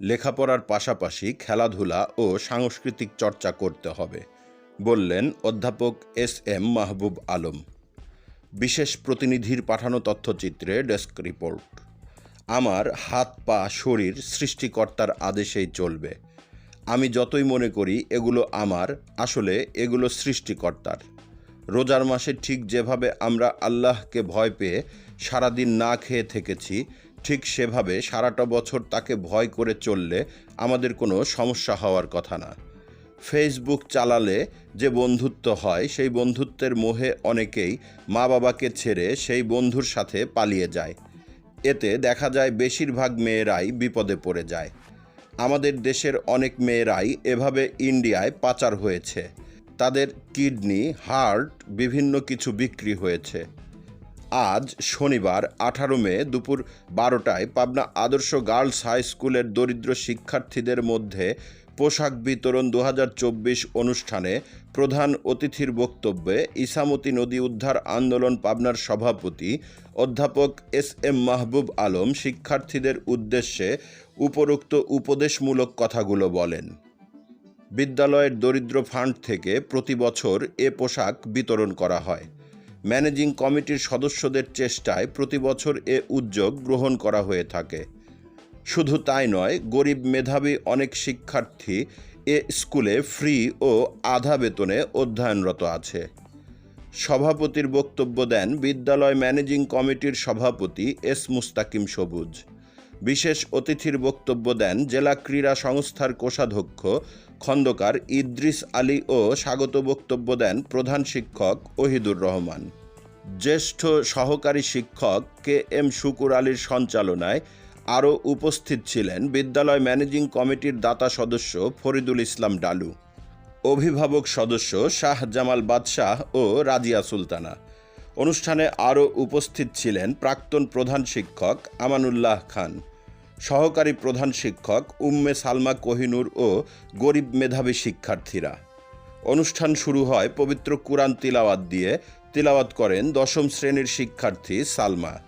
লেখাপড়ার পাশাপাশি খেলাধুলা ও সাংস্কৃতিক চর্চা করতে হবে, বললেন অধ্যাপক এস এম মাহবুব আলম। বিশেষ প্রতিনিধির পাঠানো তথ্যচিত্রে ডেস্ক রিপোর্ট। আমার হাত, পা, শরীর সৃষ্টিকর্তার আদেশেই চলবে। আমি যতই মনে করি এগুলো আমার, আসলে এগুলো সৃষ্টিকর্তার। রোজার মাসে ঠিক যেভাবে আমরা আল্লাহকে ভয় পেয়ে সারাদিন না খেয়ে থেকেছি ঠিক সেভাবে সারাটা বছর তাকে ভয় করে চললে আমাদের কোনো সমস্যা হওয়ার কথা না। ফেসবুক চালালে যে বন্ধুত্ব হয়, সেই বন্ধুত্বের মোহে অনেকেই মা বাবাকে ছেড়ে সেই বন্ধুর সাথে পালিয়ে যায়। এতে দেখা যায় বেশিরভাগ মেয়েরাই বিপদে পড়ে যায়। আমাদের দেশের অনেক মেয়েরাই এভাবে ইন্ডিয়ায় পাচার হয়েছে। তাদের কিডনি, হার্ট, বিভিন্ন কিছু বিক্রি হয়েছে। আজ শনিবার, আঠারো মে দুপুর বারোটায় পাবনা আদর্শ গার্লস হাই স্কুলের দরিদ্র শিক্ষার্থীদের মধ্যে পোশাক বিতরণ দু হাজার চব্বিশ অনুষ্ঠানে প্রধান অতিথির বক্তব্যে ইসামতি নদী উদ্ধার আন্দোলন পাবনার সভাপতি অধ্যাপক এস এম মাহবুব আলম শিক্ষার্থীদের উদ্দেশ্যে উপরোক্ত উপদেশমূলক কথাগুলো বলেন। বিদ্যালয়ের দরিদ্র ফান্ড থেকে প্রতি বছর এ পোশাক বিতরণ করা হয়। ম্যানেজিং কমিটির সদস্যদের চেষ্টায় প্রতি বছর এ উদ্যোগ গ্রহণ করা হয়ে থাকে। শুধু তাই নয়, গরিব মেধাবী অনেক শিক্ষার্থী এ স্কুলে ফ্রি ও আধা বেতনে অধ্যয়নরত আছে। সভাপতির বক্তব্য দেন বিদ্যালয় ম্যানেজিং কমিটির সভাপতি এস মুস্তাকিম সবুজ। বিশেষ অতিথির বক্তব্য দেন জেলা ক্রীড়া সংস্থার কোষাধ্যক্ষ খন্দকার ইদ্রিস আলী ও স্বাগত বক্তব্য দেন প্রধান শিক্ষক ওহিদুর রহমান। জ্যেষ্ঠ সহকারী শিক্ষক কে এম শুকুর আলীর সঞ্চালনায় আরও উপস্থিত ছিলেন বিদ্যালয় ম্যানেজিং কমিটির দাতা সদস্য ফরিদুল ইসলাম ডালু, অভিভাবক সদস্য শাহ জামাল বাদশাহ ও রাজিয়া সুলতানা। অনুষ্ঠানে আরও উপস্থিত ছিলেন প্রাক্তন প্রধান শিক্ষক আমানুল্লাহ খান। সহকারী প্রধান শিক্ষক উম্মে সালমা কোহিনুর ও গরিব মেধাবী শিক্ষার্থীরা। অনুষ্ঠান শুরু হয় পবিত্র কুরআন তিলাওয়াত দিয়ে। তিলাওয়াত করেন দশম শ্রেণির শিক্ষার্থী সালমা।